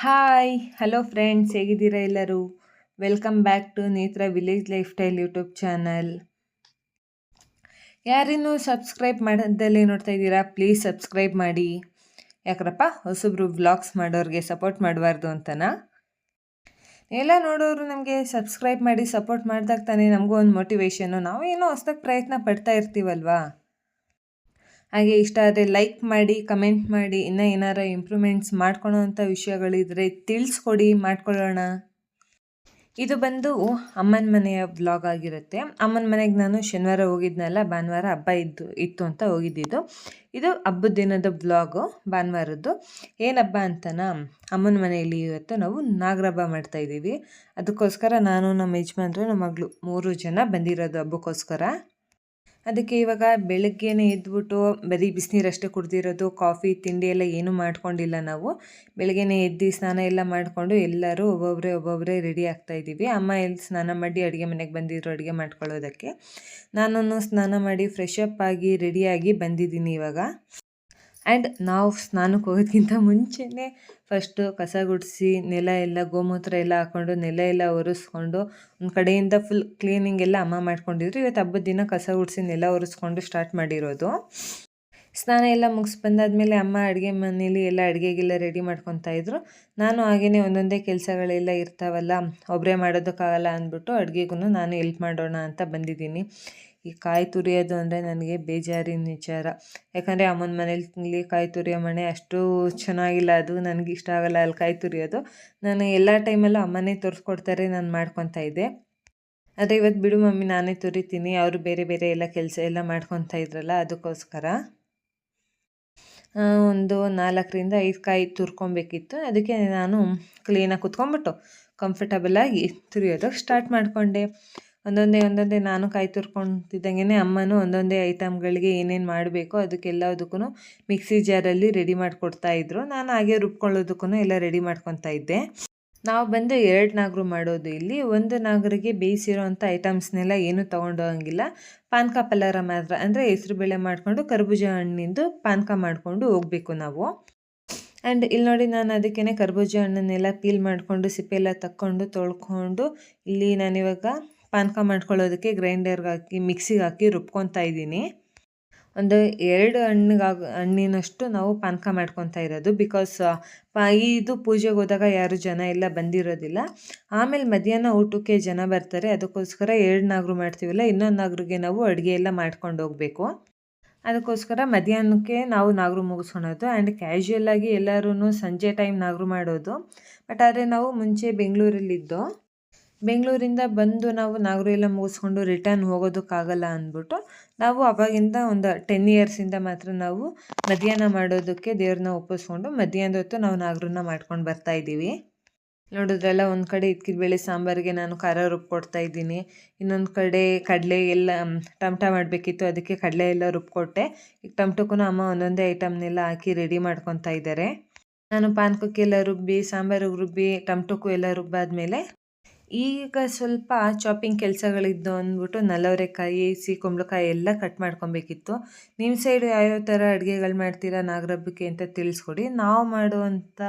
Hi hello friends ಹೇಗಿದ್ದೀರಾ ಎಲ್ಲರೂ? Welcome back to Netra village lifestyle YouTube channel ಯಾರಿನ್ನೂ subscribe ಮಾಡೋದಲ್ಲಿ ನೋಡ್ತಾ ಇದ್ದೀರಾ ಪ್ಲೀಸ್ ಸಬ್ಸ್ಕ್ರೈಬ್ ಮಾಡಿ. ಯಾಕ್ರಪ್ಪ, ಹೊಸಬ್ರು ವ್ಲಾಗ್ಸ್ ಮಾಡೋರಿಗೆ ಸಪೋರ್ಟ್ ಮಾಡಬಾರ್ದು ಅಂತನಾ? ಎಲ್ಲ ನೋಡೋರು ನಮಗೆ ಸಬ್ಸ್ಕ್ರೈಬ್ ಮಾಡಿ ಸಪೋರ್ಟ್ ಮಾಡಿದಾಗ ತಾನೇ ನಮಗೂ ಒಂದು ಮೋಟಿವೇಶನ್ನು ನಾವು ಏನೋ ಹೊಸ್ದಾಗಿ ಪ್ರಯತ್ನ ಪಡ್ತಾ ಇರ್ತೀವಲ್ವಾ? ಹಾಗೆ ಇಷ್ಟ ಆದರೆ ಲೈಕ್ ಮಾಡಿ ಕಮೆಂಟ್ ಮಾಡಿ, ಇನ್ನೂ ಏನಾರ ಇಂಪ್ರೂವ್ಮೆಂಟ್ಸ್ ಮಾಡ್ಕೊಳ್ಳೋ ಅಂಥ ವಿಷಯಗಳಿದ್ರೆ ತಿಳಿಸ್ಕೊಡಿ, ಮಾಡ್ಕೊಳ್ಳೋಣ. ಇದು ಬಂದು ಅಮ್ಮನ ಮನೆಯ ಬ್ಲಾಗ್ ಆಗಿರುತ್ತೆ. ಅಮ್ಮನ ಮನೆಗೆ ನಾನು ಶನಿವಾರ ಹೋಗಿದ್ನಲ್ಲ, ಭಾನುವಾರ ಹಬ್ಬ ಇದ್ದು, ಇತ್ತು ಅಂತ ಹೋಗಿದ್ದಿದ್ದು. ಇದು ಹಬ್ಬದ ದಿನದ ಬ್ಲಾಗು ಭಾನುವಾರದ್ದು. ಏನು ಹಬ್ಬ ಅಂತನಾ, ಅಮ್ಮನ ಮನೆಯಲ್ಲಿ ಇವತ್ತು ನಾವು ನಾಗರ ಹಬ್ಬ ಮಾಡ್ತಾಯಿದ್ದೀವಿ ಅದಕ್ಕೋಸ್ಕರ ನಾನು ನಮ್ಮ ಯಜಮಾನ್ರು, ನಮ್ಮ ಮಗಳು ಮೂರು ಜನ ಬಂದಿರೋದು ಹಬ್ಬಕ್ಕೋಸ್ಕರ. ಅದಕ್ಕೆ ಇವಾಗ ಬೆಳಗ್ಗೆನೇ ಎದ್ಬಿಟ್ಟು ಬರೀ ಬಿಸಿನೀರಷ್ಟೇ ಕುಡ್ದಿರೋದು, ಕಾಫಿ, ತಿಂಡಿ ಎಲ್ಲ ಏನೂ ಮಾಡ್ಕೊಂಡಿಲ್ಲ ನಾವು. ಬೆಳಗ್ಗೆನೇ ಎದ್ದು ಸ್ನಾನ ಎಲ್ಲ ಮಾಡಿಕೊಂಡು ಎಲ್ಲರೂ ಒಬ್ಬೊಬ್ಬರೇ ಒಬ್ಬೊಬ್ಬರೇ ರೆಡಿ ಆಗ್ತಾಯಿದ್ದೀವಿ ಅಮ್ಮ ಎಲ್ಲಿ ಸ್ನಾನ ಮಾಡಿ ಅಡುಗೆ ಮನೆಗೆ ಬಂದಿದ್ರು ಅಡುಗೆ ಮಾಡ್ಕೊಳ್ಳೋದಕ್ಕೆ. ನಾನು ಸ್ನಾನ ಮಾಡಿ ಫ್ರೆಶ್ ಅಪ್ ಆಗಿ ರೆಡಿಯಾಗಿ ಬಂದಿದ್ದೀನಿ ಇವಾಗ. ಆ್ಯಂಡ್ ನಾವು ಸ್ನಾನಕ್ಕೆ ಹೋಗೋದಕ್ಕಿಂತ ಮುಂಚೆನೇ ಫಸ್ಟು ಕಸ ಗುಡಿಸಿ, ನೆಲ ಎಲ್ಲ, ಗೋಮೂತ್ರ ಎಲ್ಲ ಹಾಕ್ಕೊಂಡು ನೆಲ ಎಲ್ಲ ಒರೆಸ್ಕೊಂಡು, ಒಂದು ಕಡೆಯಿಂದ ಫುಲ್ ಕ್ಲೀನಿಂಗ್ ಎಲ್ಲ ಅಮ್ಮ ಮಾಡ್ಕೊಂಡಿದ್ರು. ಇವತ್ತು ಹಬ್ಬದ ದಿನ ಕಸ ಗುಡಿಸಿ, ನೆಲ ಒರೆಸ್ಕೊಂಡು ಸ್ಟಾರ್ಟ್ ಮಾಡಿರೋದು. ಸ್ನಾನ ಎಲ್ಲ ಮುಗಿಸಿ ಬಂದಾದಮೇಲೆ ಅಮ್ಮ ಅಡುಗೆ ಮನೇಲಿ ಎಲ್ಲ ಅಡುಗೆಗೆಲ್ಲ ರೆಡಿ ಇದ್ರು. ನಾನು ಹಾಗೆಯೇ ಒಂದೊಂದೇ ಕೆಲಸಗಳೆಲ್ಲ ಇರ್ತಾವಲ್ಲ ಒಬ್ಬರೇ ಮಾಡೋದಕ್ಕಾಗಲ್ಲ ಅಂದ್ಬಿಟ್ಟು ಅಡುಗೆಗೂ ನಾನು ಎಲ್ಪ್ ಮಾಡೋಣ ಅಂತ ಬಂದಿದ್ದೀನಿ. ಈ ಕಾಯಿ ತುರಿಯೋದು ಅಂದರೆ ನನಗೆ ಬೇಜಾರಿನ ವಿಚಾರ. ಯಾಕಂದರೆ ಅಮ್ಮನ ಮನೇಲಿ ಕಾಯಿ ತುರಿಯೋ ಮನೆ ಅಷ್ಟು ಚೆನ್ನಾಗಿಲ್ಲ, ಅದು ನನಗೆ ಇಷ್ಟ ಆಗಲ್ಲ ಅಲ್ಲಿ ಕಾಯಿ ತುರಿಯೋದು. ನಾನು ಎಲ್ಲ ಟೈಮಲ್ಲೂ ಅಮ್ಮನೇ ತೋರಿಸ್ಕೊಡ್ತಾರೆ, ನಾನು ಮಾಡ್ಕೊತಾ ಇದ್ದೆ. ಆದರೆ ಇವತ್ತು ಬಿಡು ಮಮ್ಮಿ, ನಾನೇ ತುರಿತೀನಿ, ಅವರು ಬೇರೆ ಬೇರೆ ಎಲ್ಲ ಕೆಲಸ ಎಲ್ಲ ಮಾಡ್ಕೊತಾ ಇದ್ರಲ್ಲ, ಅದಕ್ಕೋಸ್ಕರ. ಒಂದು ನಾಲ್ಕರಿಂದ ಐದು ಕಾಯಿ ತುರ್ಕೊಬೇಕಿತ್ತು. ಅದಕ್ಕೆ ನಾನು ಕ್ಲೀನಾಗಿ ಕುತ್ಕೊಂಡ್ಬಿಟ್ಟು ಕಂಫರ್ಟಬಲಾಗಿ ತುರಿಯೋದಕ್ಕೆ ಸ್ಟಾರ್ಟ್ ಮಾಡಿಕೊಂಡೆ. ಒಂದೊಂದೇ ಒಂದೊಂದೇ ನಾನು ಕಾಯಿ ತುರ್ಕೊತಿದ್ದಂಗೆ ಅಮ್ಮನೂ ಒಂದೊಂದೇ ಐಟಮ್ಗಳಿಗೆ ಏನೇನು ಮಾಡಬೇಕು ಅದಕ್ಕೆಲ್ಲದಕ್ಕೂ ಮಿಕ್ಸಿ ಜಾರಲ್ಲಿ ರೆಡಿ ಮಾಡಿಕೊಡ್ತಾಯಿದ್ರು ನಾನು ಹಾಗೆ ರುಬ್ಕೊಳ್ಳೋದಕ್ಕೂ ಎಲ್ಲ ರೆಡಿ ಮಾಡ್ಕೊತಾ ಇದ್ದೆ. ನಾವು ಬಂದು ಎರಡು ನಾಗರು ಮಾಡೋದು ಇಲ್ಲಿ. ಒಂದು ನಾಗರಿಗೆ ಬೇಯಿಸಿರೋವಂಥ ಐಟಮ್ಸ್ನೆಲ್ಲ ಏನೂ ತೊಗೊಂಡೋಗಂಗಿಲ್ಲ. ಪಾನಕ ಪಲಾರ ಮಾತ್ರ, ಅಂದರೆ ಹೆಸ್ರುಬೇಳೆ ಮಾಡಿಕೊಂಡು ಕರ್ಬೂಜ ಹಣ್ಣಿಂದು ಪಾನಕ ಮಾಡಿಕೊಂಡು ಹೋಗಬೇಕು ನಾವು. ಆ್ಯಂಡ್ ಇಲ್ಲಿ ನೋಡಿ ನಾನು ಅದಕ್ಕೇ ಕರ್ಬೂಜ ಹಣ್ಣನ್ನೆಲ್ಲ ಪೀಲ್ ಮಾಡಿಕೊಂಡು ಸಿಪ್ಪೆಲ್ಲ ತಕ್ಕೊಂಡು ತೊಳ್ಕೊಂಡು ಇಲ್ಲಿ ನಾನಿವಾಗ ಪಾನಕ ಮಾಡ್ಕೊಳ್ಳೋದಕ್ಕೆ ಗ್ರೈಂಡರ್ಗೆ ಹಾಕಿ, ಮಿಕ್ಸಿಗೆ ಹಾಕಿ ರುಬ್ಕೊತಾ ಇದ್ದೀನಿ. ಒಂದು ಎರಡು ಹಣ್ಣಿಗಾಗ ಹಣ್ಣಿನಷ್ಟು ನಾವು ಪಾನಕ ಮಾಡ್ಕೊತಾ ಇರೋದು. ಬಿಕಾಸ್ ಇದು ಪೂಜೆಗೆ ಹೋದಾಗ ಯಾರು ಜನ ಎಲ್ಲ ಬಂದಿರೋದಿಲ್ಲ. ಆಮೇಲೆ ಮಧ್ಯಾಹ್ನ ಊಟಕ್ಕೆ ಜನ ಬರ್ತಾರೆ. ಅದಕ್ಕೋಸ್ಕರ ಎರಡು ನಾಗರು ಮಾಡ್ತೀವಲ್ಲ ಇನ್ನೊಂದು ನಾಗರಿಗೆ ನಾವು ಅಡುಗೆ ಎಲ್ಲ ಮಾಡ್ಕೊಂಡು ಹೋಗಬೇಕು. ಅದಕ್ಕೋಸ್ಕರ ಮಧ್ಯಾಹ್ನಕ್ಕೆ ನಾವು ನಾಗರು ಮುಗಿಸ್ಕೊಳೋದು. ಆ್ಯಂಡ್ ಕ್ಯಾಶುಯಲಾಗಿ ಎಲ್ಲರೂ ಸಂಜೆ ಟೈಮ್ ನಾಗರು ಮಾಡೋದು. ಬಟ್ ಆದರೆ ನಾವು ಮುಂಚೆ ಬೆಂಗಳೂರಲ್ಲಿದ್ದೋ ಬೆಂಗಳೂರಿಂದ ಬಂದು ನಾವು ನಾಗರು ಎಲ್ಲ ಮುಗಿಸ್ಕೊಂಡು ರಿಟರ್ನ್ ಹೋಗೋದಕ್ಕಾಗಲ್ಲ ಅಂದ್ಬಿಟ್ಟು ನಾವು ಅವಾಗಿಂದ ಒಂದು ಟೆನ್ ಇಯರ್ಸಿಂದ ಮಾತ್ರ ನಾವು ಮಧ್ಯಾಹ್ನ ಮಾಡೋದಕ್ಕೆ ದೇವ್ರನ್ನ ಒಪ್ಪಿಸ್ಕೊಂಡು ಮಧ್ಯಾಹ್ನದ ಹೊತ್ತು ನಾವು ನಾಗರನ್ನ ಮಾಡ್ಕೊಂಡು ಬರ್ತಾ ಇದ್ದೀವಿ. ನೋಡಿದ್ರೆಲ್ಲ ಒಂದು ಕಡೆ ಇದ್ಕಿದ ಬೇಳೆ ಸಾಂಬಾರಿಗೆ ನಾನು ಖಾರ ರುಬ್ಕೊಡ್ತಾ ಇದ್ದೀನಿ, ಇನ್ನೊಂದು ಕಡೆ ಕಡಲೆ ಎಲ್ಲ ಟಮಟ ಮಾಡಬೇಕಿತ್ತು, ಅದಕ್ಕೆ ಕಡಲೆ ಎಲ್ಲ ರುಬ್ಕೊಟ್ಟೆ ಈಗ ಟಮಟಕ್ಕೂ ಅಮ್ಮ ಒಂದೊಂದೇ ಐಟಮ್ನೆಲ್ಲ ಹಾಕಿ ರೆಡಿ ಮಾಡ್ಕೊತಾ ಇದ್ದಾರೆ. ನಾನು ಪಾನಕಕ್ಕೆಲ್ಲ ರುಬ್ಬಿ, ಸಾಂಬಾರಿಗೆ ರುಬ್ಬಿ ಟಮಟಕ್ಕೂ ಎಲ್ಲ ರುಬ್ಬಾದ್ಮೇಲೆ ಈಗ ಸ್ವಲ್ಪ ಚಾಪಿಂಗ್ ಕೆಲಸಗಳಿದ್ದು ಅಂದ್ಬಿಟ್ಟು ನಲ್ಲವರೆಕಾಯಿ ಸಿ ಕುಂಬಳಕಾಯಿ ಎಲ್ಲ ಕಟ್ ಮಾಡ್ಕೊಬೇಕಿತ್ತು. ನಿಮ್ಮ ಸೈಡ್ ಯಾವ್ಯಾವ ಥರ ಅಡುಗೆಗಳು ಮಾಡ್ತೀರಾ ನಾಗರಬ್ಬಕ್ಕೆ ಅಂತ ತಿಳಿಸ್ಕೊಡಿ. ನಾವು ಮಾಡುವಂಥ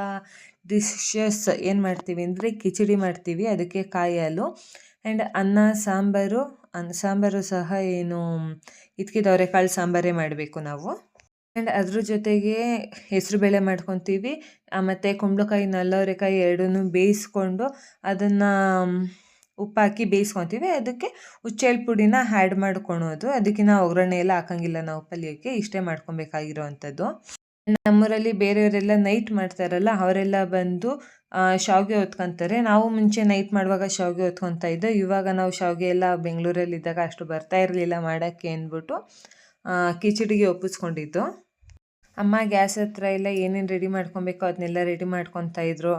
ಡಿಶಸ್ ಏನು ಮಾಡ್ತೀವಿ ಅಂದರೆ ಕಿಚಡಿ ಮಾಡ್ತೀವಿ, ಅದಕ್ಕೆ ಕಾಯಿ ಹಾಲು ಆ್ಯಂಡ್ ಅನ್ನ, ಸಾಂಬಾರು ಅನ್ನ, ಸಾಂಬಾರು ಸಹ ಏನು ಇದಕ್ಕೆ ಕಾಳು ಸಾಂಬಾರೇ ಮಾಡಬೇಕು ನಾವು. ಆ್ಯಂಡ್ ಅದ್ರ ಜೊತೆಗೆ ಹೆಸರುಬೇಳೆ ಮಾಡ್ಕೊತೀವಿ. ಮತ್ತು ಕುಂಬಳಕಾಯಿ ನಲ್ಲವರೆಕಾಯಿ ಎರಡನ್ನೂ ಬೇಯಿಸ್ಕೊಂಡು ಅದನ್ನು ಉಪ್ಪಾಕಿ ಬೇಯಿಸ್ಕೊತೀವಿ. ಅದಕ್ಕೆ ಹುಚ್ಚೆಳ್ಳು ಪುಡಿನ ಹ್ಯಾಡ್ ಮಾಡ್ಕೊಳೋದು. ಅದಕ್ಕೆ ನಾವು ಒಗ್ಗರಣೆ ಎಲ್ಲ ಹಾಕಂಗಿಲ್ಲ ನಾವು ಪಲ್ಯಕ್ಕೆ. ಇಷ್ಟೇ ಮಾಡ್ಕೊಬೇಕಾಗಿರೋ ಅಂಥದ್ದು ನಮ್ಮೂರಲ್ಲಿ ಬೇರೆಯವರೆಲ್ಲ ನೈಟ್ ಮಾಡ್ತಾರಲ್ಲ, ಅವರೆಲ್ಲ ಬಂದು ಶಾವಿಗೆ ಹೊತ್ಕೊತಾರೆ. ನಾವು ಮುಂಚೆ ನೈಟ್ ಮಾಡುವಾಗ ಶಾವಿಗೆ ಹೊತ್ಕೊತಾ ಇದ್ದೆ, ಇವಾಗ ನಾವು ಶಾವಿಗೆ ಎಲ್ಲ ಬೆಂಗಳೂರಲ್ಲಿದ್ದಾಗ ಅಷ್ಟು ಬರ್ತಾ ಇರಲಿಲ್ಲ ಮಾಡೋಕ್ಕೆ ಅಂದ್ಬಿಟ್ಟು ಕಿಚಡಿಗೆ ಒಪ್ಪಿಸ್ಕೊಂಡಿದ್ದು. ಅಮ್ಮ ಗ್ಯಾಸ್ ಹತ್ರ ಎಲ್ಲ ಏನೇನು ರೆಡಿ ಮಾಡ್ಕೊಬೇಕು ಅದನ್ನೆಲ್ಲ ರೆಡಿ ಮಾಡ್ಕೊತಾ ಇದ್ರು.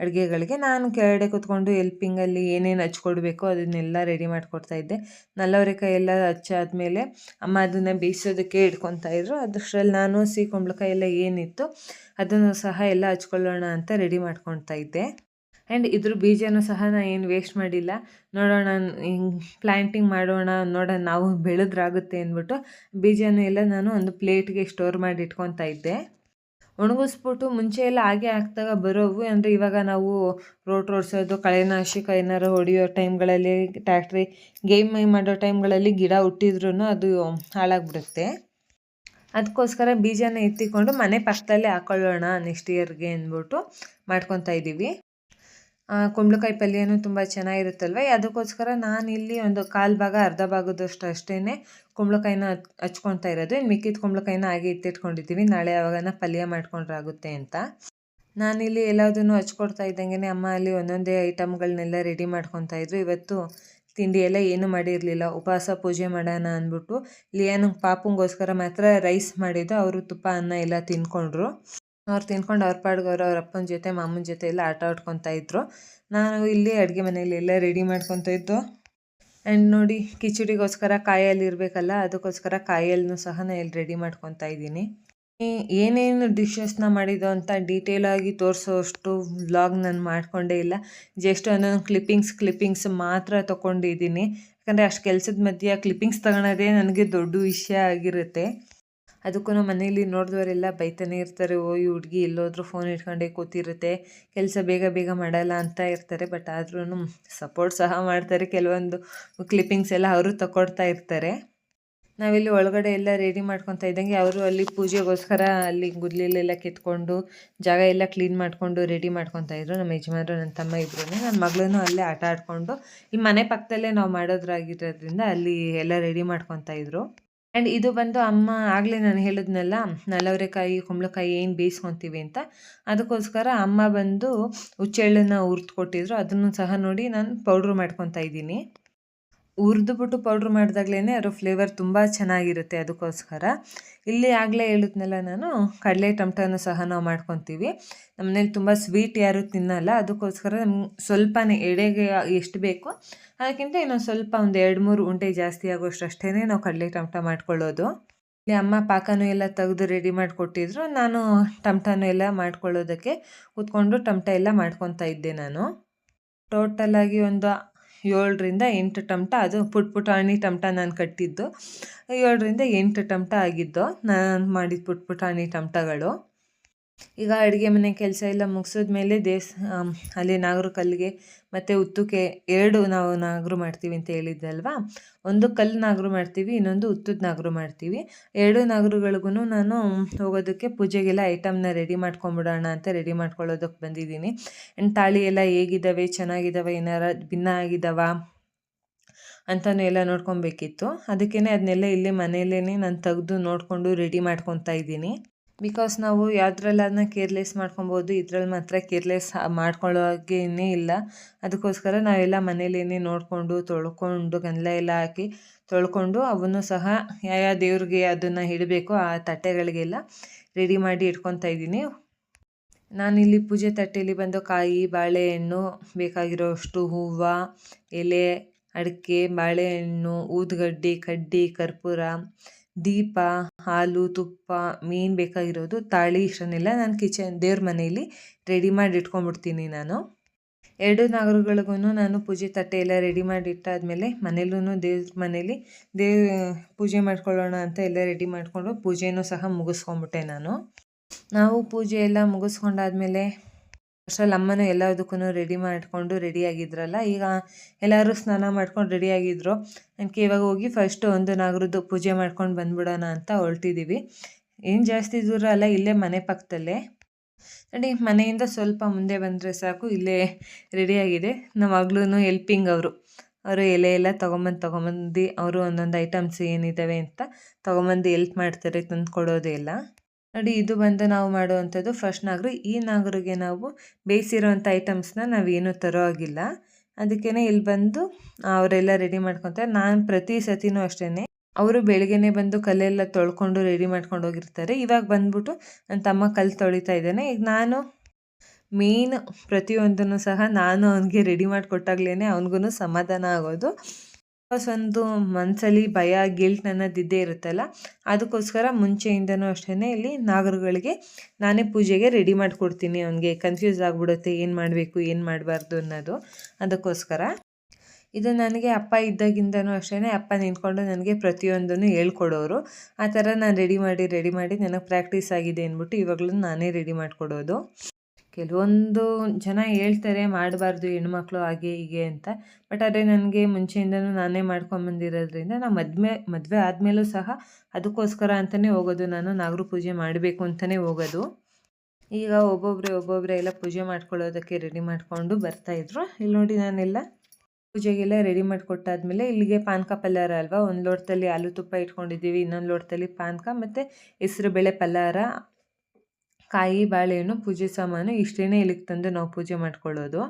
ಅಡುಗೆಗಳಿಗೆ ನಾನು ಕೆಳಗಡೆ ಕೂತ್ಕೊಂಡು ಎಲ್ಪಿಂಗಲ್ಲಿ ಏನೇನು ಹಚ್ಕೊಡ್ಬೇಕು ಅದನ್ನೆಲ್ಲ ರೆಡಿ ಮಾಡಿಕೊಡ್ತಾ ಇದ್ದೆ. ನಲ್ಲವರೆಕಾಯಿ ಎಲ್ಲ ಹಚ್ಚಾದ್ಮೇಲೆ ಅಮ್ಮ ಅದನ್ನು ಬೇಯಿಸೋದಕ್ಕೆ ಇಟ್ಕೊತಾ ಇದ್ರು. ಅದಷ್ಟರಲ್ಲಿ ನಾನು ಸಿಹಿ ಕುಂಬಳಕಾಯಿ ಎಲ್ಲ ಏನಿತ್ತು ಅದನ್ನು ಸಹ ಎಲ್ಲ ಹಚ್ಕೊಳ್ಳೋಣ ಅಂತ ರೆಡಿ ಮಾಡ್ಕೊತಾ ಇದ್ದೆ. ಆ್ಯಂಡ್ ಇದ್ರ ಬೀಜನೂ ಸಹ ನಾನು ಏನು ವೇಸ್ಟ್ ಮಾಡಿಲ್ಲ. ನೋಡೋಣ, ಹಿಂಗೆ ಪ್ಲ್ಯಾಂಟಿಂಗ್ ಮಾಡೋಣ, ನೋಡೋಣ ನಾವು ಬೆಳೆದ್ರಾಗುತ್ತೆ ಅಂದ್ಬಿಟ್ಟು ಬೀಜನೂ ಎಲ್ಲ ನಾನು ಒಂದು ಪ್ಲೇಟ್ಗೆ ಸ್ಟೋರ್ ಮಾಡಿ ಇಟ್ಕೊತಾ ಇದ್ದೆ. ಒಣಗಿಸ್ಬಿಟ್ಟು ಮುಂಚೆ ಎಲ್ಲ ಹಾಗೆ ಹಾಕ್ದಾಗ ಬರೋವು. ಅಂದರೆ ಇವಾಗ ನಾವು ರೋಟ್ ರೋಡ್ಸೋದು ಕಳೆನಾಶಕ ಏನಾರು ಹೊಡೆಯೋ ಟೈಮ್ಗಳಲ್ಲಿ ಟ್ಯಾಕ್ಟ್ರಿ ಗೇಮ್ ಮಾಡೋ ಟೈಮ್ಗಳಲ್ಲಿ ಗಿಡ ಹುಟ್ಟಿದ್ರೂ ಅದು ಹಾಳಾಗ್ಬಿಡುತ್ತೆ. ಅದಕ್ಕೋಸ್ಕರ ಬೀಜನ ಎತ್ತಿಕೊಂಡು ಮನೆ ಪಕ್ಕದಲ್ಲೇ ಹಾಕೊಳ್ಳೋಣ ನೆಕ್ಸ್ಟ್ ಇಯರ್ಗೆ ಅಂದ್ಬಿಟ್ಟು ಮಾಡ್ಕೊತಾ ಇದ್ದೀವಿ. ಕುಂಬಳಕಾಯಿ ಪಲ್ಯನೂ ತುಂಬ ಚೆನ್ನಾಗಿರುತ್ತಲ್ವ? ಅದಕ್ಕೋಸ್ಕರ ನಾನಿಲ್ಲಿ ಒಂದು ಕಾಲು ಭಾಗ, ಅರ್ಧ ಭಾಗದಷ್ಟು ಅಷ್ಟೇ ಕುಂಬಳಕಾಯಿನ ಹಚ್ಕೊತಾ ಇರೋದು. ಇನ್ನು ಮಿಕ್ಕಿದ ಕುಂಬಳಕಾಯಿನ ಹಾಗೆ ಇತ್ತಿಟ್ಕೊಂಡಿದ್ದೀವಿ ನಾಳೆ ಯಾವಾಗನ ಪಲ್ಯ ಮಾಡ್ಕೊಂಡ್ರಾಗುತ್ತೆ ಅಂತ. ನಾನಿಲ್ಲಿ ಎಲ್ಲದನ್ನು ಹಚ್ಕೊಡ್ತಾ ಇದ್ದಂಗೆ ಅಮ್ಮ ಅಲ್ಲಿ ಒಂದೊಂದೇ ಐಟಮ್ಗಳನ್ನೆಲ್ಲ ರೆಡಿ ಮಾಡ್ಕೊತಾ ಇದ್ರು. ಇವತ್ತು ತಿಂಡಿ ಎಲ್ಲ ಏನು ಮಾಡಿರಲಿಲ್ಲ. ಉಪವಾಸ ಪೂಜೆ ಮಾಡೋಣ ಅಂದ್ಬಿಟ್ಟು ಲಿಯಾನ ಪಾಪುಂಗೋಸ್ಕರ ಮಾತ್ರ ರೈಸ್ ಮಾಡಿದ್ದು. ಅವರು ತುಪ್ಪ, ಅನ್ನ ಎಲ್ಲ ತಿನ್ಕೊಂಡ್ರು ಅವ್ರು ತಿನ್ಕೊಂಡು ಅವ್ರ ಪಾಡ್ಗೆ ಅವ್ರು ಅವ್ರ ಅಪ್ಪನ ಜೊತೆ, ಮಾಮನ ಜೊತೆ ಎಲ್ಲ ಆಟ ಆಡ್ಕೊತಾ ಇದ್ರು. ನಾನು ಇಲ್ಲಿ ಅಡುಗೆ ಮನೇಲಿ ಎಲ್ಲ ರೆಡಿ ಮಾಡ್ಕೊತಾ ಇದ್ದು. ಆ್ಯಂಡ್ ನೋಡಿ, ಕಿಚಡಿಗೋಸ್ಕರ ಕಾಯಲ್ಲಿ ಇರಬೇಕಲ್ಲ, ಅದಕ್ಕೋಸ್ಕರ ಕಾಯಲ್ಲೂ ಸಹ ನಾನು ಇಲ್ಲಿ ರೆಡಿ ಮಾಡ್ಕೊತಾ ಇದ್ದೀನಿ. ಏನೇನು ಡಿಶಸ್ನ ಮಾಡಿದ್ದು ಅಂತ ಡೀಟೇಲಾಗಿ ತೋರಿಸೋಷ್ಟು ವ್ಲಾಗ್ ನಾನು ಮಾಡಿಕೊಂಡೇ ಇಲ್ಲ. ಜಸ್ಟ್ ಒಂದೊಂದು ಕ್ಲಿಪ್ಪಿಂಗ್ಸ್ ಕ್ಲಿಪ್ಪಿಂಗ್ಸ್ ಮಾತ್ರ ತೊಗೊಂಡಿದ್ದೀನಿ. ಯಾಕಂದರೆ ಅಷ್ಟು ಕೆಲಸದ ಮಧ್ಯೆ ಕ್ಲಿಪ್ಪಿಂಗ್ಸ್ ತಗೊಳೋದೇ ನನಗೆ ದೊಡ್ಡ ವಿಷಯ ಆಗಿರುತ್ತೆ. ಅದಕ್ಕೂ ಮನೆಯಲ್ಲಿ ನೋಡಿದವರೆಲ್ಲ ಬೈತಾನೆ ಇರ್ತಾರೆ ಓ ಈ ಹುಡುಗಿ ಎಲ್ಲೋದ್ರೂ ಫೋನ್ ಇಟ್ಕೊಂಡೇ ಕೂತಿರುತ್ತೆ, ಕೆಲಸ ಬೇಗ ಬೇಗ ಮಾಡಲ್ಲ ಅಂತ ಇರ್ತಾರೆ ಬಟ್ ಆದ್ರೂ ಸಪೋರ್ಟ್ ಸಹ ಮಾಡ್ತಾರೆ, ಕೆಲವೊಂದು ಕ್ಲಿಪ್ಪಿಂಗ್ಸ್ ಎಲ್ಲ ಅವರು ತಗೊಳ್ತಾ ಇರ್ತಾರೆ. ನಾವಿಲ್ಲಿ ಒಳಗಡೆ ಎಲ್ಲ ರೆಡಿ ಮಾಡ್ಕೊತಾ ಇದ್ದಂಗೆ ಅವರು ಅಲ್ಲಿ ಪೂಜೆಗೋಸ್ಕರ ಅಲ್ಲಿ ಗುದ್ಲಿಲೆಲ್ಲ ಕಿತ್ಕೊಂಡು, ಜಾಗ ಎಲ್ಲ ಕ್ಲೀನ್ ಮಾಡಿಕೊಂಡು ರೆಡಿ ಮಾಡ್ಕೊತಾ ಇದ್ರು. ನಮ್ಮ ಯಜಮಾನರು, ನನ್ನ ತಮ್ಮ ಇಬ್ಬರು ನನ್ನ ಮಗಳೂ ಅಲ್ಲೇ ಆಟ ಆಡಿಕೊಂಡು, ಈ ಮನೆ ಪಕ್ಕದಲ್ಲೇ ನಾವು ಮಾಡೋದ್ರಾಗಿರೋದ್ರಿಂದ ಅಲ್ಲಿ ಎಲ್ಲ ರೆಡಿ ಮಾಡ್ಕೊತಾ ಇದ್ರು. ಆ್ಯಂಡ್ ಇದು ಬಂದು ಅಮ್ಮ ಆಗಲೇ ನಾನು ಹೇಳಿದ್ನಲ್ಲ ನಲವರೆಕಾಯಿ ಕುಂಬಳಕಾಯಿ ಏನು ಬೇಯಿಸ್ಕೊತೀವಿ ಅಂತ, ಅದಕ್ಕೋಸ್ಕರ ಅಮ್ಮ ಬಂದು ಹುಚ್ಚೆಳ್ಳನ್ನು ಹುರ್ದು ಕೊಟ್ಟಿದ್ರು. ಅದನ್ನು ಸಹ ನೋಡಿ ನಾನು ಪೌಡ್ರು ಮಾಡ್ಕೊತಾ ಇದ್ದೀನಿ. ಹುರಿದ್ಬಿಟ್ಟು ಪೌಡ್ರ್ ಮಾಡಿದಾಗ್ಲೇ ಅದರ ಫ್ಲೇವರ್ ತುಂಬ ಚೆನ್ನಾಗಿರುತ್ತೆ ಅದಕ್ಕೋಸ್ಕರ. ಇಲ್ಲಿ ಆಗಲೇ ಹೇಳಿದ್ನಲ್ಲ ನಾನು ಕಡಲೆ ಟಮಟನೂ ಸಹ ನಾವು ಮಾಡ್ಕೊತೀವಿ. ನಮ್ಮನೇಲಿ ತುಂಬ ಸ್ವೀಟ್ ಯಾರು ತಿನ್ನಲ್ಲ, ಅದಕ್ಕೋಸ್ಕರ ನಮ್ಗೆ ಸ್ವಲ್ಪನೇ ಎಡೆಗೆ ಎಷ್ಟು ಬೇಕು ಅದಕ್ಕಿಂತ ಇನ್ನೊಂದು ಸ್ವಲ್ಪ ಒಂದು ಎರಡು ಮೂರು ಉಂಟೆ ಜಾಸ್ತಿ ಆಗೋಷ್ಟು ಅಷ್ಟೇ ನಾವು ಕಡಲೆ ಟಮಟ ಮಾಡ್ಕೊಳ್ಳೋದು. ಇಲ್ಲಿ ಅಮ್ಮ ಪಾಕನೂ ಎಲ್ಲ ತೆಗೆದು ರೆಡಿ ಮಾಡಿಕೊಟ್ಟಿದ್ರು, ನಾನು ಟಮಟನೂ ಎಲ್ಲ ಮಾಡ್ಕೊಳ್ಳೋದಕ್ಕೆ ಕೂತ್ಕೊಂಡು ಟಮಟ ಎಲ್ಲ ಮಾಡ್ಕೊತಾ ಇದ್ದೆ ನಾನು. ಟೋಟಲಾಗಿ ಒಂದು ಏಳರಿಂದ ಎಂಟು ಟಮಟ, ಅದು ಪುಟ್ ಪುಟಾಣಿ ಟಮಟ ನಾನು ಕಟ್ಟಿದ್ದು. ಏಳರಿಂದ ಎಂಟು ಟಮಟ ಆಗಿದ್ದು ನಾನು ಮಾಡಿದ ಪುಟ್ ಪುಟಾಣಿ ಟಮಟಗಳು. ಈಗ ಅಡುಗೆ ಮನೆ ಕೆಲಸ ಎಲ್ಲ ಮುಗಿಸಿದ್ಮೇಲೆ ದೇವ್ಸ ಅಲ್ಲಿ ನಾಗರ ಕಲ್ಲಿಗೆ ಮತ್ತು ಉತ್ತುಕ್ಕೆ ಎರಡು ನಾವು ನಾಗರು ಮಾಡ್ತೀವಿ ಅಂತ ಹೇಳಿದ್ದಲ್ವಾ? ಒಂದು ಕಲ್ಲು ನಾಗರು ಮಾಡ್ತೀವಿ, ಇನ್ನೊಂದು ಉತ್ತದ ನಾಗರು ಮಾಡ್ತೀವಿ. ಎರಡು ನಾಗರುಗಳಿಗೂ ನಾನು ಹೋಗೋದಕ್ಕೆ ಪೂಜೆಗೆಲ್ಲ ಐಟಮ್ನ ರೆಡಿ ಮಾಡ್ಕೊಂಬಿಡೋಣ ಅಂತ ರೆಡಿ ಮಾಡ್ಕೊಳ್ಳೋದಕ್ಕೆ ಬಂದಿದ್ದೀನಿ. ಆ್ಯಂಡ್ ತಾಳಿ ಎಲ್ಲ ಹೇಗಿದ್ದಾವೆ ಚೆನ್ನಾಗಿದ್ದಾವೆ ಏನಾರ ಭಿನ್ನ ಆಗಿದ್ದಾವ ಅಂತಲೂ ಎಲ್ಲ ನೋಡ್ಕೊಬೇಕಿತ್ತು. ಅದಕ್ಕೇ ಅದನ್ನೆಲ್ಲ ಇಲ್ಲೇ ಮನೆಯಲ್ಲೇ ನಾನು ತೆಗೆದು ನೋಡಿಕೊಂಡು ರೆಡಿ ಮಾಡ್ಕೊತಾ ಇದ್ದೀನಿ. ಬಿಕಾಸ್ ನಾವು ಯಾವುದ್ರಲ್ಲಾದ್ರೂ ಕೇರ್ಲೆಸ್ ಮಾಡ್ಕೊಬೋದು ಇದ್ರಲ್ಲಿ ಮಾತ್ರ ಕೇರ್ಲೆಸ್ ಮಾಡ್ಕೊಳ್ಳೋ ಹಾಗೇನೇ ಇಲ್ಲ. ಅದಕ್ಕೋಸ್ಕರ ನಾವೆಲ್ಲ ಮನೇಲೇನೆ ನೋಡಿಕೊಂಡು, ತೊಳ್ಕೊಂಡು ಗಂಧ ಎಲ್ಲ ಹಾಕಿ ತೊಳ್ಕೊಂಡು ಅವನ್ನು ಸಹ ಯಾವ ದೇವ್ರಿಗೆ ಅದನ್ನು ಇಡಬೇಕು ಆ ತಟ್ಟೆಗಳಿಗೆಲ್ಲ ರೆಡಿ ಮಾಡಿ ಇಟ್ಕೊತಾ ಇದ್ದೀನಿ. ನಾನಿಲ್ಲಿ ಪೂಜೆ ತಟ್ಟೆಯಲ್ಲಿ ಬಂದು ಕಾಯಿ, ಬಾಳೆಹಣ್ಣು, ಬೇಕಾಗಿರೋಷ್ಟು ಹೂವು, ಎಲೆ, ಅಡಿಕೆ, ಬಾಳೆಹಣ್ಣು, ಊದುಗಡ್ಡಿ, ಕಡ್ಡಿ, ಕರ್ಪೂರ, ದೀಪ. ಹಾಲು, ತುಪ್ಪ, ಮೀನು ಬೇಕಾಗಿರೋದು ತಾಳಿ ಇಷ್ಟನ್ನೆಲ್ಲ ನಾನು ಕಿಚನ್, ದೇವ್ರ ಮನೆಯಲ್ಲಿ ರೆಡಿ ಮಾಡಿ ಇಟ್ಕೊಂಡ್ಬಿಡ್ತೀನಿ ನಾನು. ಎರಡು ನಾಗರಗಳಿಗೂ ನಾನು ಪೂಜೆ ತಟ್ಟೆ ಎಲ್ಲ ರೆಡಿ ಮಾಡಿ ಇಟ್ಟಾದಮೇಲೆ ಮನೇಲೂ ದೇವ್ರ ಮನೇಲಿ ದೇವ್ ಪೂಜೆ ಮಾಡ್ಕೊಳ್ಳೋಣ ಅಂತ ಎಲ್ಲ ರೆಡಿ ಮಾಡಿಕೊಂಡು ಪೂಜೆನೂ ಸಹ ಮುಗಿಸ್ಕೊಂಬಿಟ್ಟೆ ನಾನು. ನಾವು ಪೂಜೆ ಎಲ್ಲ ಮುಗಿಸ್ಕೊಂಡಾದ್ಮೇಲೆ ಅಷ್ಟರಲ್ಲಿ ಅಮ್ಮನೂ ಎಲ್ಲದಕ್ಕೂ ರೆಡಿ ಮಾಡಿಕೊಂಡು ರೆಡಿಯಾಗಿದ್ರಲ್ಲ ಈಗ ಎಲ್ಲರೂ ಸ್ನಾನ ಮಾಡ್ಕೊಂಡು ರೆಡಿಯಾಗಿದ್ದರು ಅದಕ್ಕೆ ಇವಾಗ ಹೋಗಿ ಫಸ್ಟು ಒಂದು ನಾಗರದ್ದು ಪೂಜೆ ಮಾಡ್ಕೊಂಡು ಬಂದ್ಬಿಡೋಣ ಅಂತ ಹೊರಟಿದ್ದೀವಿ ಏನು ಜಾಸ್ತಿ ದೂರ ಅಲ್ಲ, ಇಲ್ಲೇ ಮನೆ ಪಕ್ಕದಲ್ಲೇ. ನೋಡಿ, ಮನೆಯಿಂದ ಸ್ವಲ್ಪ ಮುಂದೆ ಬಂದರೆ ಸಾಕು, ಇಲ್ಲೇ ರೆಡಿಯಾಗಿದೆ ನಮ್ಮ ಮಗಳೂ ಹೆಲ್ಪಿಂಗ್ ಅವರು. ಅವರು ಎಲೆ ಎಲ್ಲ ತೊಗೊಂಬಂದು ತೊಗೊಂಬಂದು, ಅವರು ಒಂದೊಂದು ಐಟಮ್ಸ್ ಏನಿದ್ದಾವೆ ಅಂತ ತೊಗೊಂಬಂದು ಎಲ್ಪ್ ಮಾಡ್ತಾರೆ ತಂದು ಕೊಡೋದೇ ಎಲ್ಲ ನೋಡಿ, ಇದು ಬಂದು ನಾವು ಮಾಡುವಂಥದ್ದು ಫಸ್ಟ್ ನಾಗರು. ಈ ನಾಗರಿಗೆ ನಾವು ಬೇಯಿಸಿರೋವಂಥ ಐಟಮ್ಸ್ನ ನಾವೇನು ತರೋ ಆಗಿಲ್ಲ ಅದಕ್ಕೇ ಇಲ್ಲಿ ಬಂದು ಅವರೆಲ್ಲ ರೆಡಿ ಮಾಡ್ಕೊತಾರೆ. ನಾನು ಪ್ರತಿ ಸತಿನೂ ಅಷ್ಟೇ ಅವರು ಬೆಳಗ್ಗೆನೆ ಬಂದು ಕಲ್ಲೆಲ್ಲ ತೊಳ್ಕೊಂಡು ರೆಡಿ ಮಾಡ್ಕೊಂಡು ಹೋಗಿರ್ತಾರೆ. ಇವಾಗ ಬಂದ್ಬಿಟ್ಟು ನನ್ನ ತಮ್ಮ ಕಲ್ಲು ತೊಳಿತಾ ಇದ್ದಾನೆ. ಈಗ ನಾನು ಮೇನ್ ಪ್ರತಿಯೊಂದನ್ನು ಸಹ ನಾನು ಅವನಿಗೆ ರೆಡಿ ಮಾಡಿಕೊಟ್ಟಾಗ್ಲೇ ಅವನಿಗೂ ಸಮಾಧಾನ ಆಗೋದು. ಒಂದು ಮನಸ್ಸಲ್ಲಿ ಭಯ ಗಿಲ್ಟ್ ನನ್ನದಿದ್ದೇ ಇರುತ್ತಲ್ಲ, ಅದಕ್ಕೋಸ್ಕರ ಮುಂಚೆಯಿಂದನೂ ಅಷ್ಟೇ ಇಲ್ಲಿ ನಾಗರುಗಳಿಗೆ ನಾನೇ ಪೂಜೆಗೆ ರೆಡಿ ಮಾಡಿಕೊಡ್ತೀನಿ. ಅವನಿಗೆ ಕನ್ಫ್ಯೂಸ್ ಆಗಿಬಿಡುತ್ತೆ, ಏನು ಮಾಡಬೇಕು, ಏನು ಮಾಡಬಾರ್ದು ಅನ್ನೋದು. ಅದಕ್ಕೋಸ್ಕರ ಇದು ನನಗೆ ಅಪ್ಪ ಇದ್ದಾಗಿಂದನೂ ಅಷ್ಟೇ ಅಪ್ಪ ನಿಂತ್ಕೊಂಡು ನನಗೆ ಪ್ರತಿಯೊಂದನ್ನು ಹೇಳ್ಕೊಡೋರು. ಆ ಥರ ನಾನು ರೆಡಿ ಮಾಡಿ ರೆಡಿ ಮಾಡಿ, ನನಗೆ ಪ್ರಾಕ್ಟೀಸ್ ಆಗಿದೆ ಅಂದ್ಬಿಟ್ಟು ಇವಾಗಲೂ ನಾನೇ ರೆಡಿ ಮಾಡಿಕೊಡೋದು. ಕೆಲವೊಂದು ಜನ ಹೇಳ್ತಾರೆ, ಮಾಡಬಾರ್ದು, ಹೆಣ್ಮಕ್ಳು ಹಾಗೆ, ಹೀಗೆ ಅಂತ. ಬಟ್ ಆದರೆ ನನಗೆ ಮುಂಚೆಯಿಂದನೂ ನಾನೇ ಮಾಡ್ಕೊಂಬಂದಿರೋದ್ರಿಂದ ನಾನು ಮದುವೆ ಮದುವೆ ಆದಮೇಲೂ ಸಹ ಅದಕ್ಕೋಸ್ಕರ ಅಂತಲೇ ಹೋಗೋದು. ನಾನು ನಾಗರ ಪೂಜೆ ಮಾಡಬೇಕು ಅಂತಲೇ ಹೋಗೋದು. ಈಗ ಒಬ್ಬೊಬ್ಬರೇ ಒಬ್ಬೊಬ್ಬರೇ ಎಲ್ಲ ಪೂಜೆ ಮಾಡ್ಕೊಳ್ಳೋದಕ್ಕೆ ರೆಡಿ ಮಾಡಿಕೊಂಡು ಬರ್ತಾಯಿದ್ರು ಇಲ್ಲಿ ನೋಡಿ ನಾನೆಲ್ಲ ಪೂಜೆಗೆಲ್ಲ ರೆಡಿ ಮಾಡಿಕೊಟ್ಟಾದ್ಮೇಲೆ ಇಲ್ಲಿಗೆ ಪಾನಕ ಪಲ್ಲಾರ ಅಲ್ವಾ? ಒಂದು ಲೋಟದಲ್ಲಿ ಆಲೂ ತುಪ್ಪ ಇಟ್ಕೊಂಡಿದ್ದೀವಿ, ಇನ್ನೊಂದು ಲೋಟದಲ್ಲಿ ಪಾನಕ ಮತ್ತು ಹೆಸ್ರುಬೇಳೆ ಪಲ್ಲಾರ. ಕಾಯಿ ಬಾಳೆಹಣ್ಣು ಪೂಜೆ ಸಾಮಾನು ಇಷ್ಟೇ ಇಲ್ಲಿಗೆ ತಂದು ನಾವು ಪೂಜೆ ಮಾಡ್ಕೊಳ್ಳೋದು.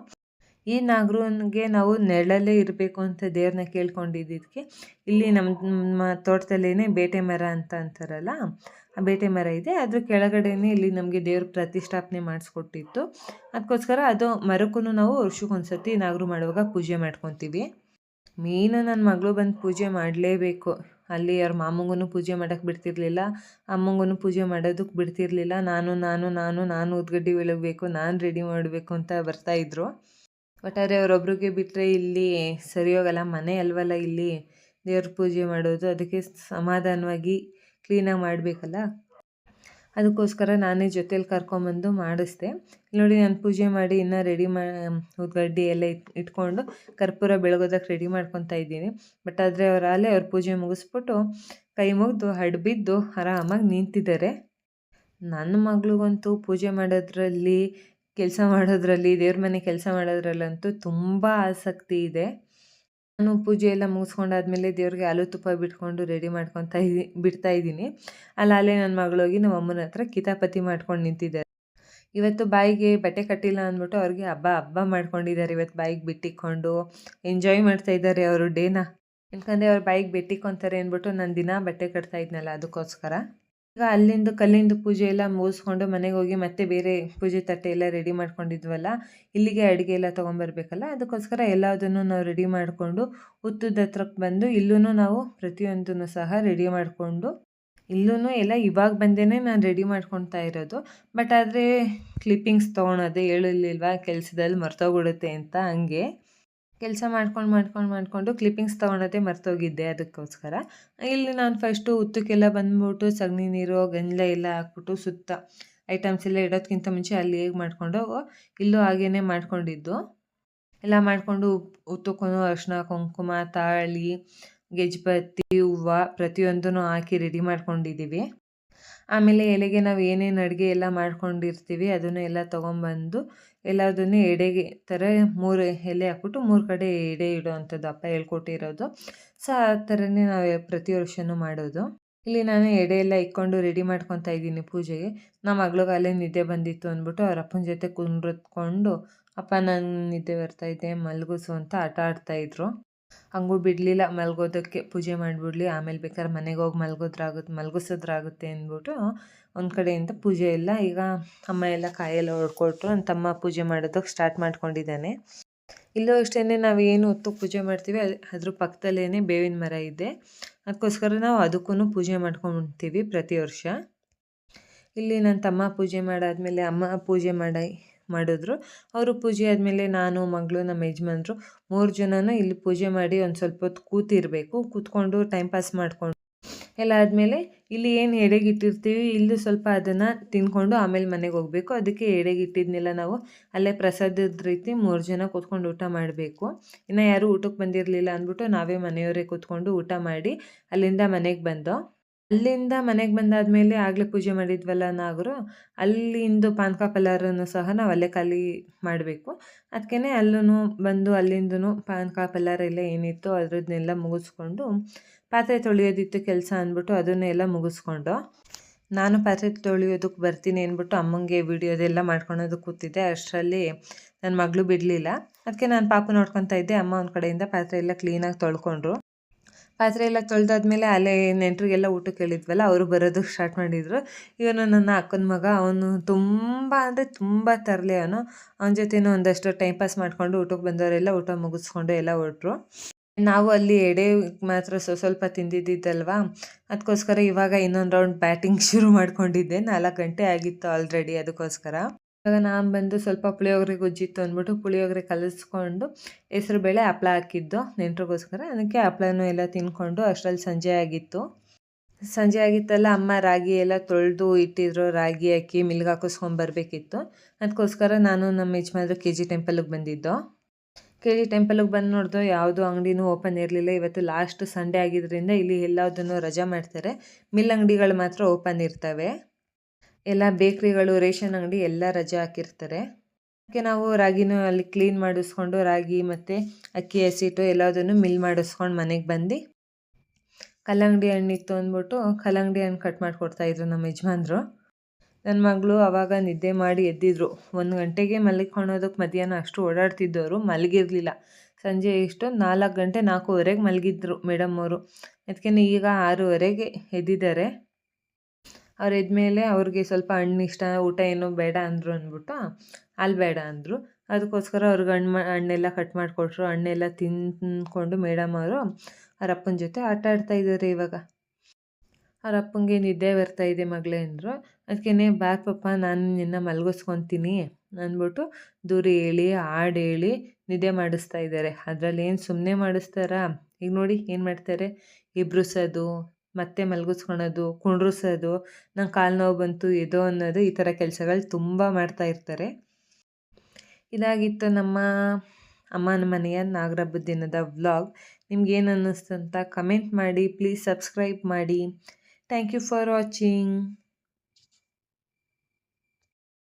ಈ ನಾಗರೂನ್ಗೆ ನಾವು ನೆರಳಲ್ಲೇ ಇರಬೇಕು ಅಂತ ದೇವ್ರನ್ನ ಕೇಳ್ಕೊಂಡಿದ್ದಕ್ಕೆ ಇಲ್ಲಿ ನಮ್ಮ ತೋಟದಲ್ಲೇ ಬೇಟೆ ಮರ ಅಂತ ಅಂತಾರಲ್ಲ, ಆ ಬೇಟೆ ಮರ ಇದೆ. ಅದ್ರ ಕೆಳಗಡೆನೇ ಇಲ್ಲಿ ನಮಗೆ ದೇವ್ರ ಪ್ರತಿಷ್ಠಾಪನೆ ಮಾಡಿಸ್ಕೊಟ್ಟಿತ್ತು. ಅದಕ್ಕೋಸ್ಕರ ಅದು ಮರಕ್ಕೂ ನಾವು ವರ್ಷಕ್ಕೊಂದ್ಸತಿ ನಾಗರು ಮಾಡುವಾಗ ಪೂಜೆ ಮಾಡ್ಕೊತೀವಿ. ಮೀನು ನನ್ನ ಮಗಳು ಬಂದು ಪೂಜೆ ಮಾಡಲೇಬೇಕು. ಅಲ್ಲಿ ಅವ್ರ ಮಾಮಂಗೂ ಪೂಜೆ ಮಾಡೋಕ್ಕೆ ಬಿಡ್ತಿರ್ಲಿಲ್ಲ. ಅಮ್ಮಂಗೂ ಪೂಜೆ ಮಾಡೋದಕ್ಕೆ ಬಿಡ್ತಿರ್ಲಿಲ್ಲ. ನಾನು ನಾನು ನಾನು ನಾನು ಉದ್ಗಡ್ಡಿ ಬೆಳಗಬೇಕು ನಾನು ರೆಡಿ ಮಾಡಬೇಕು ಅಂತ ಬರ್ತಾಯಿದ್ರು ಒಟ್ಟಾರೆ ಅವರೊಬ್ರಿಗೆ ಬಿಟ್ಟರೆ ಇಲ್ಲಿ ಸರಿ ಹೋಗಲ್ಲ ಮನೆ ಅಲ್ವಲ್ಲ ಇಲ್ಲಿ ದೇವ್ರ ಪೂಜೆ ಮಾಡೋದು. ಅದಕ್ಕೆ ಸಮಾಧಾನವಾಗಿ ಕ್ಲೀನಾಗಿ ಮಾಡಬೇಕಲ್ಲ? ಅದಕ್ಕೋಸ್ಕರ ನಾನೇ ಜೊತೇಲಿ ಕರ್ಕೊಂಬಂದು ಮಾಡಿಸ್ದೆ. ನೋಡಿ ನಾನು ಪೂಜೆ ಮಾಡಿ ಇನ್ನೂ ರೆಡಿ ಮಾ ಉದ್ಗಡ್ಡಿ ಎಲ್ಲ ಇಟ್ ಇಟ್ಕೊಂಡು ಕರ್ಪೂರ ಬೆಳಗೋದಕ್ಕೆ ರೆಡಿ ಮಾಡ್ಕೊತಾ ಇದ್ದೀನಿ. ಬಟ್ ಆದರೆ ಅವ್ರ ಅಲ್ಲೇ ಅವ್ರ ಪೂಜೆ ಮುಗಿಸ್ಬಿಟ್ಟು ಕೈ ಮುಗಿದು ಹಡ್ಬಿದ್ದು ಆರಾಮಾಗಿ ನಿಂತಿದ್ದಾರೆ. ನನ್ನ ಮಗಳಿಗಂತೂ ಪೂಜೆ ಮಾಡೋದ್ರಲ್ಲಿ, ಕೆಲಸ ಮಾಡೋದ್ರಲ್ಲಿ, ದೇವ್ರ ಮನೆ ಕೆಲಸ ಮಾಡೋದ್ರಲ್ಲಂತೂ ತುಂಬ ಆಸಕ್ತಿ ಇದೆ. ನಾನು ಪೂಜೆ ಎಲ್ಲ ಮುಗಿಸ್ಕೊಂಡಾದ್ಮೇಲೆ ದೇವ್ರಿಗೆ ಹಾಲು ತುಪ್ಪ ಬಿಟ್ಕೊಂಡು ರೆಡಿ ಮಾಡ್ಕೊತಾ ಇದ್ದೀನಿ ಬಿಡ್ತಾ ಇದ್ದೀನಿ. ಅಲ್ಲೇ ನನ್ನ ಮಗಳೋಗಿ ನಮ್ಮ ಅಮ್ಮನ ಹತ್ರ ಕಿತಾಪತಿ ಮಾಡ್ಕೊಂಡು ನಿಂತಿದ್ದಾರೆ. ಇವತ್ತು ಬಾಯಿಗೆ ಬಟ್ಟೆ ಕಟ್ಟಿಲ್ಲ ಅಂದ್ಬಿಟ್ಟು ಅವ್ರಿಗೆ ಹಬ್ಬ ಹಬ್ಬ ಮಾಡ್ಕೊಂಡಿದ್ದಾರೆ. ಇವತ್ತು ಬಾಯಿಗೆ ಬಿಟ್ಟಿಕ್ಕೊಂಡು ಎಂಜಾಯ್ ಮಾಡ್ತಾ ಇದ್ದಾರೆ ಅವರು ಡೇನ. ಯಾಕಂದರೆ ಅವ್ರು ಬಾಯಿಗೆ ಬಿಟ್ಟಿಕ್ಕೊಂತಾರೆ ಅಂದ್ಬಿಟ್ಟು ನಾನು ದಿನ ಬಟ್ಟೆ ಕಟ್ತಾ ಇದ್ನಲ್ಲ, ಅದಕ್ಕೋಸ್ಕರ. ಈಗ ಅಲ್ಲಿಂದ ಕಲ್ಲಿಂದು ಪೂಜೆ ಎಲ್ಲ ಮುಗಿಸ್ಕೊಂಡು ಮನೆಗೆ ಹೋಗಿ ಮತ್ತೆ ಬೇರೆ ಪೂಜೆ ತಟ್ಟೆ ಎಲ್ಲ ರೆಡಿ ಮಾಡ್ಕೊಂಡಿದ್ವಲ್ಲ, ಇಲ್ಲಿಗೆ ಅಡುಗೆ ಎಲ್ಲ ತೊಗೊಂಬರ್ಬೇಕಲ್ಲ, ಅದಕ್ಕೋಸ್ಕರ ಎಲ್ಲದನ್ನು ನಾವು ರೆಡಿ ಮಾಡಿಕೊಂಡು ಹುತ್ತದ ಹತ್ರಕ್ಕೆ ಬಂದು ಇಲ್ಲೂ ನಾವು ಪ್ರತಿಯೊಂದನ್ನು ಸಹ ರೆಡಿ ಮಾಡಿಕೊಂಡು ಇಲ್ಲೂ ಎಲ್ಲ ಇವಾಗ ಬಂದೇ ನಾನು ರೆಡಿ ಮಾಡ್ಕೊತಾ ಇರೋದು ಬಟ್ ಆದರೆ ಕ್ಲಿಪ್ಪಿಂಗ್ಸ್ ತೊಗೊಳೋದೆ ಹೇಳಿರ್ಲಿಲ್ವಾ ಕೆಲಸದಲ್ಲಿ ಮರ್ತೋಗ್ಬಿಡುತ್ತೆ ಅಂತ ಹಂಗೆ. ಕೆಲಸ ಮಾಡ್ಕೊಂಡು ಮಾಡ್ಕೊಂಡು, ಮಾಡಿಕೊಂಡು ಕ್ಲಿಪ್ಪಿಂಗ್ಸ್ ತೊಗೊಳೋದೇ ಮರ್ತೋಗಿದ್ದೆ ಅದಕ್ಕೋಸ್ಕರ. ಇಲ್ಲಿ ನಾನು ಫಸ್ಟು ಉತ್ತಕ್ಕೆಲ್ಲ ಬಂದ್ಬಿಟ್ಟು ಸಗಣಿ ನೀರು, ಗಂಜಲ ಎಲ್ಲ ಹಾಕ್ಬಿಟ್ಟು ಸುತ್ತ ಐಟಮ್ಸ್ ಎಲ್ಲ ಇಡೋದಕ್ಕಿಂತ ಮುಂಚೆ ಅಲ್ಲಿ ಹೇಗೆ ಮಾಡಿಕೊಂಡು ಇಲ್ಲೂ ಹಾಗೇ ಮಾಡ್ಕೊಂಡಿದ್ದು. ಎಲ್ಲ ಮಾಡಿಕೊಂಡು ಉತ್ತಕ್ಕೂ ಅರಿಶಿನ ಕುಂಕುಮ, ತಾಳಿ, ಗೆಜ್ಬತ್ತಿ, ಹೂವು ಪ್ರತಿಯೊಂದೂ ಹಾಕಿ ರೆಡಿ ಮಾಡ್ಕೊಂಡಿದ್ದೀವಿ. ಆಮೇಲೆ ಎಲೆಗೆ ನಾವು ಏನೇನು ಅಡುಗೆ ಎಲ್ಲ ಮಾಡ್ಕೊಂಡಿರ್ತೀವಿ ಅದನ್ನು ಎಲ್ಲ ತೊಗೊಂಬಂದು ಎಲ್ಲದನ್ನು ಎಡೆಗೆ ಥರ ಮೂರು ಎಲೆ ಹಾಕ್ಬಿಟ್ಟು ಮೂರು ಕಡೆ ಎಡೆ ಇಡೋವಂಥದ್ದು ಅಪ್ಪ ಹೇಳ್ಕೊಟ್ಟಿರೋದು. ಸೊ ಆ ಥರನೇ ನಾವು ಪ್ರತಿ ವರ್ಷವೂ ಮಾಡೋದು. ಇಲ್ಲಿ ನಾನು ಎಡೆ ಎಲ್ಲ ಇಕ್ಕೊಂಡು ರೆಡಿ ಮಾಡ್ಕೊತಾ ಇದ್ದೀನಿ ಪೂಜೆಗೆ. ನಮ್ಮ ಮಗಳಿಗೆ ಅಲ್ಲೇ ನಿದ್ದೆ ಬಂದಿತ್ತು ಅಂದ್ಬಿಟ್ಟು ಅವ್ರ ಅಪ್ಪನ ಜೊತೆ ಕುಂಡ್ರತ್ಕೊಂಡು ಅಪ್ಪ, ನಾನು ನಿದ್ದೆ ಬರ್ತಾಯಿದ್ದೆ ಮಲಗಿಸು ಅಂತ ಆಟ ಆಡ್ತಾಯಿದ್ರು ಹಂಗೂ ಬಿಡಲಿಲ್ಲ, ಮಲಗೋದಕ್ಕೆ ಪೂಜೆ ಮಾಡಿಬಿಡ್ಲಿ, ಆಮೇಲೆ ಬೇಕಾದ್ರೆ ಮನೆಗೆ ಹೋಗಿ ಮಲಗೋದ್ರಾಗುತ್ತೆ ಮಲಗಿಸೋದ್ರಾಗುತ್ತೆ ಅಂದ್ಬಿಟ್ಟು ಒಂದು ಕಡೆಯಿಂದ ಪೂಜೆ ಎಲ್ಲ ಈಗ ಅಮ್ಮ ಎಲ್ಲ ಕಾಯೆಲ್ಲ ಹೊಡ್ಕೊಟ್ರು ನನ್ನ ತಮ್ಮ ಪೂಜೆ ಮಾಡೋದಕ್ಕೆ ಸ್ಟಾರ್ಟ್ ಮಾಡ್ಕೊಂಡಿದ್ದಾನೆ. ಇಲ್ಲೂ ಅಷ್ಟೇ ನಾವು ಏನು ಹೊತ್ತು ಪೂಜೆ ಮಾಡ್ತೀವಿ ಅದ್ರ ಪಕ್ಕದಲ್ಲೇ ಬೇವಿನ ಮರ ಇದೆ. ಅದಕ್ಕೋಸ್ಕರ ನಾವು ಅದಕ್ಕೂ ಪೂಜೆ ಮಾಡ್ಕೊತೀವಿ ಪ್ರತಿ ವರ್ಷ. ಇಲ್ಲಿ ನನ್ನ ತಮ್ಮ ಪೂಜೆ ಮಾಡಾದಮೇಲೆ ಅಮ್ಮ ಪೂಜೆ ಮಾಡಿ, ಮಾಡಿದ್ರು. ಅವರು ಪೂಜೆ ಆದಮೇಲೆ ನಾನು, ಮಗಳು ನಮ್ಮ ಯಜಮಾನ್ರು ಮೂರು ಜನನೂ ಇಲ್ಲಿ ಪೂಜೆ ಮಾಡಿ ಒಂದು ಸ್ವಲ್ಪ ಹೊತ್ತು ಕೂತಿರಬೇಕು, ಕೂತ್ಕೊಂಡು ಟೈಮ್ ಪಾಸ್ ಮಾಡಿಕೊಂಡು ಎಲ್ಲ ಆದಮೇಲೆ ಇಲ್ಲಿ ಏನು ಎಡೆಗಿಟ್ಟಿರ್ತೀವಿ, ಇಲ್ಲಿ ಸ್ವಲ್ಪ ಅದನ್ನು ತಿನ್ಕೊಂಡು ಆಮೇಲೆ ಮನೆಗೆ ಹೋಗಬೇಕು. ಅದಕ್ಕೆ ಎಡೆಗಿಟ್ಟಿದ್ನೆಲ್ಲ ನಾವು ಅಲ್ಲೇ ಪ್ರಸಾದದ ರೀತಿ ಮೂರು ಜನ ಕೂತ್ಕೊಂಡು ಊಟ ಮಾಡಬೇಕು. ಇನ್ನು ಯಾರೂ ಊಟಕ್ಕೆ ಬಂದಿರಲಿಲ್ಲ ಅಂದ್ಬಿಟ್ಟು ನಾವೇ ಮನೆಯವರೇ ಕೂತ್ಕೊಂಡು ಊಟ ಮಾಡಿ ಅಲ್ಲಿಂದ ಮನೆಗೆ ಬಂದೋ, ಅಲ್ಲಿಂದ ಮನೆಗೆ ಬಂದಾದಮೇಲೆ ಆಗಲೇ ಪೂಜೆ ಮಾಡಿದ್ವಲ್ಲ ನಾಗರು, ಅಲ್ಲಿಂದ ಪಾನಕ ಪಲ್ಲಾರನ್ನು ಸಹ ನಾವು ಅಲ್ಲೇ ಖಾಲಿ ಮಾಡಬೇಕು. ಅದಕ್ಕೇ ಅಲ್ಲೂ ಬಂದು ಅಲ್ಲಿಂದೂ ಪಾನಕ ಪಲ್ಲಾರ ಎಲ್ಲ ಏನಿತ್ತು ಅದರದ್ದನ್ನೆಲ್ಲ ಮುಗಿಸ್ಕೊಂಡು ಪಾತ್ರೆ ತೊಳೆಯೋದಿತ್ತು ಕೆಲಸ ಅಂದ್ಬಿಟ್ಟು ಅದನ್ನೆಲ್ಲ ಮುಗಿಸ್ಕೊಂಡು ನಾನು ಪಾತ್ರೆ ತೊಳೆಯೋದಕ್ಕೆ ಬರ್ತೀನಿ ಅಂದ್ಬಿಟ್ಟು ಅಮ್ಮಂಗೆ ವಿಡಿಯೋದೆಲ್ಲ ಮಾಡ್ಕೊಳೋದಕ್ಕೆ ಕೂತಿದ್ದೆ. ಅಷ್ಟರಲ್ಲಿ ನನ್ನ ಮಗಳು ಬಿಡಲಿಲ್ಲ. ಅದಕ್ಕೆ ನಾನು ಪಾಪು ನೋಡ್ಕೊತಾ ಇದ್ದೆ. ಅಮ್ಮ ಒಂದು ಕಡೆಯಿಂದ ಪಾತ್ರೆ ಎಲ್ಲ ಕ್ಲೀನಾಗಿ ತೊಳ್ಕೊಂಡ್ರು. ಪಾತ್ರೆ ಎಲ್ಲ ತೊಳೆದಾದ್ಮೇಲೆ ಅಲ್ಲೇ ನೆಂಟರಿಗೆಲ್ಲ ಊಟಕ್ಕೆ ಕೇಳಿದ್ವಲ್ಲ, ಅವರು ಬರೋದಕ್ಕೆ ಸ್ಟಾರ್ಟ್ ಮಾಡಿದರು. ಇವನು ನನ್ನ ಅಕ್ಕನ ಮಗ. ಅವನು ತುಂಬ ಅಂದರೆ ತುಂಬ ತರಲೆ ಅವನು. ಅವನ ಜೊತೆನೂ ಒಂದಷ್ಟು ಟೈಮ್ ಪಾಸ್ ಮಾಡಿಕೊಂಡು ಊಟಕ್ಕೆ ಬಂದವರೆಲ್ಲ ಊಟ ಮುಗಿಸ್ಕೊಂಡು ಎಲ್ಲ ಹೊರಟ್ರು. ನಾವು ಅಲ್ಲಿ ಎಡೆ ಮಾತ್ರ ಸ್ವಲ್ಪ ತಿಂದಿದ್ದಿದ್ದಲ್ವಾ? ಅದಕ್ಕೋಸ್ಕರ ಇವಾಗ ಇನ್ನೊಂದು ರೌಂಡ್ ಬ್ಯಾಟಿಂಗ್ ಶುರು ಮಾಡ್ಕೊಂಡಿದ್ದೆ. ನಾಲ್ಕು ಗಂಟೆ ಆಗಿತ್ತು ಆಲ್ರೆಡಿ ಅದಕ್ಕೋಸ್ಕರ ಇವಾಗ ನಾನು ಬಂದು ಸ್ವಲ್ಪ ಪುಳಿಯೋಗರೆ ಗುಜ್ಜಿತ್ತು ಅಂದ್ಬಿಟ್ಟು ಪುಳಿಯೋಗರೆ ಕಲಿಸ್ಕೊಂಡು ಹೆಸರು ಬೇಳೆ ಹಪ್ಳ ಹಾಕಿದ್ದು. ನೆಂಟ್ರಿಗೋಸ್ಕರ ಅದಕ್ಕೆ ಹಪ್ಳನೂ ಎಲ್ಲ ತಿನ್ಕೊಂಡು ಅಷ್ಟರಲ್ಲಿ ಸಂಜೆ ಆಗಿತ್ತು. ಸಂಜೆ ಆಗಿತ್ತಲ್ಲ ಅಮ್ಮ ರಾಗಿ ಎಲ್ಲ ತೊಳೆದು ಇಟ್ಟಿದ್ರು. ರಾಗಿ ಅಕ್ಕಿ ಮಿಲ್ಗೆ ಹಾಕಿಸ್ಕೊಂಬರ್ಬೇಕಿತ್ತು ಅದಕ್ಕೋಸ್ಕರ ನಾನು ನಮ್ಮ ಯಜಮಾನ್ರು ಕೆ ಜಿ ಟೆಂಪಲ್ಗೆ ಬಂದಿದ್ದು. ಕೆ ಜಿ ಟೆಂಪಲ್ಗೆ ಬಂದು ನೋಡಿದ್ರೆ ಯಾವುದು ಅಂಗಡಿನೂ ಓಪನ್ ಇರಲಿಲ್ಲ. ಇವತ್ತು ಲಾಸ್ಟ್ ಸಂಡೇ ಆಗಿದ್ದರಿಂದ ಇಲ್ಲಿ ಎಲ್ಲದನ್ನು ರಜಾ ಮಾಡ್ತಾರೆ. ಮಿಲ್ ಅಂಗಡಿಗಳು ಮಾತ್ರ ಓಪನ್ ಇರ್ತವೆ. ಎಲ್ಲ ಬೇಕ್ರಿಗಳು ರೇಷನ್ ಅಂಗಡಿ ಎಲ್ಲ ರಜೆ ಹಾಕಿರ್ತಾರೆ. ಅದಕ್ಕೆ ನಾವು ರಾಗಿನೂ ಅಲ್ಲಿ ಕ್ಲೀನ್ ಮಾಡಿಸ್ಕೊಂಡು ರಾಗಿ ಮತ್ತು ಅಕ್ಕಿ, ಹಸಿಟ್ಟು ಎಲ್ಲದನ್ನು ಮಿಲ್ ಮಾಡಿಸ್ಕೊಂಡು ಮನೆಗೆ ಬಂದು ಕಲ್ಲಂಗಡಿ ಹಣ್ಣಿತ್ತು ಅಂದ್ಬಿಟ್ಟು ಕಲ್ಲಂಗಡಿ ಹಣ್ಣು ಕಟ್ ಮಾಡಿಕೊಡ್ತಾಯಿದ್ರು ನಮ್ಮ ಯಜಮಾನ್ರು. ನನ್ನ ಮಗಳು ಆವಾಗ ನಿದ್ದೆ ಮಾಡಿ ಎದ್ದಿದ್ರು. ಒಂದು ಗಂಟೆಗೆ ಮಲ್ಕೊಳ್ಳೋದಕ್ಕೆ ಮಧ್ಯಾಹ್ನ ಅಷ್ಟು ಓಡಾಡ್ತಿದ್ದವರು ಮಲಗಿರಲಿಲ್ಲ. ಸಂಜೆ ಎಷ್ಟು ನಾಲ್ಕು ಗಂಟೆ ನಾಲ್ಕೂವರೆಗೆ ಮಲಗಿದ್ರು ಮೇಡಮ್ ಅವರು. ಅದಕ್ಕೆ ಈಗ ಆರೂವರೆಗೆ ಎದ್ದಿದ್ದಾರೆ. ಅವ್ರು ಎದ್ಮೇಲೆ ಅವ್ರಿಗೆ ಸ್ವಲ್ಪ ಹಣ್ಣು ಇಷ್ಟ, ಊಟ ಏನೋ ಬೇಡ ಅಂದರು ಅಂದ್ಬಿಟ್ಟು ಅಲ್ಲಿ ಬೇಡ ಅಂದರು. ಅದಕ್ಕೋಸ್ಕರ ಅವ್ರಿಗೆ ಹಣ್ಣು ಹಣ್ಣೆಲ್ಲ ಕಟ್ ಮಾಡಿಕೊಟ್ರು. ಹಣ್ಣೆಲ್ಲ ತಿಂದ್ಕೊಂಡು ಮೇಡಮ್ ಅವರು ಅವ್ರ ಅಪ್ಪನ ಜೊತೆ ಆಟ ಆಡ್ತಾ ಇದ್ದಾರೆ ಇವಾಗ. ಅವ್ರ ಅಪ್ಪಂಗೆ ನಿದ್ದೆ ಬರ್ತಾ ಇದೆ ಮಗಳೇ ಅಂದರು. ಅದಕ್ಕೆ ಬ್ಯಾಕ್ ಪಪ್ಪ, ನಾನು ನಿನ್ನ ಮಲಗಿಸ್ಕೊತೀನಿ. ಅಂದ್ಬಿಟ್ಟು ದೂರ ಹೇಳಿ, ಹಾಡು ಹೇಳಿ ನಿದ್ದೆ ಮಾಡಿಸ್ತಾ ಇದ್ದಾರೆ. ಅದರಲ್ಲಿ ಏನು ಸುಮ್ಮನೆ ಮಾಡಿಸ್ತಾರಾ? ಈಗ ನೋಡಿ ಏನು ಮಾಡ್ತಾರೆ? ಇಬ್ಬರುಸೋದು ಮತ್ತೆ ಮಲಗಿಸ್ಕೊಳೋದು, ಕುಂಡ್ರಿಸೋದು, ನಂಗೆ ಕಾಲು ನೋವು ಬಂತು ಇದೋ ಅನ್ನೋದು ಈ ಥರ ಕೆಲಸಗಳು ತುಂಬ ಮಾಡ್ತಾ ಇರ್ತಾರೆ. ಇದಾಗಿತ್ತು ನಮ್ಮ ಅಮ್ಮನ ಮನೆಯ ನಾಗರಬ್ಬದ ದಿನದ ವ್ಲಾಗ್. ನಿಮ್ಗೇನು ಅನ್ನಿಸ್ತು ಅಂತ ಕಮೆಂಟ್ ಮಾಡಿ, ಪ್ಲೀಸ್ ಸಬ್ಸ್ಕ್ರೈಬ್ ಮಾಡಿ. Thank you for watching.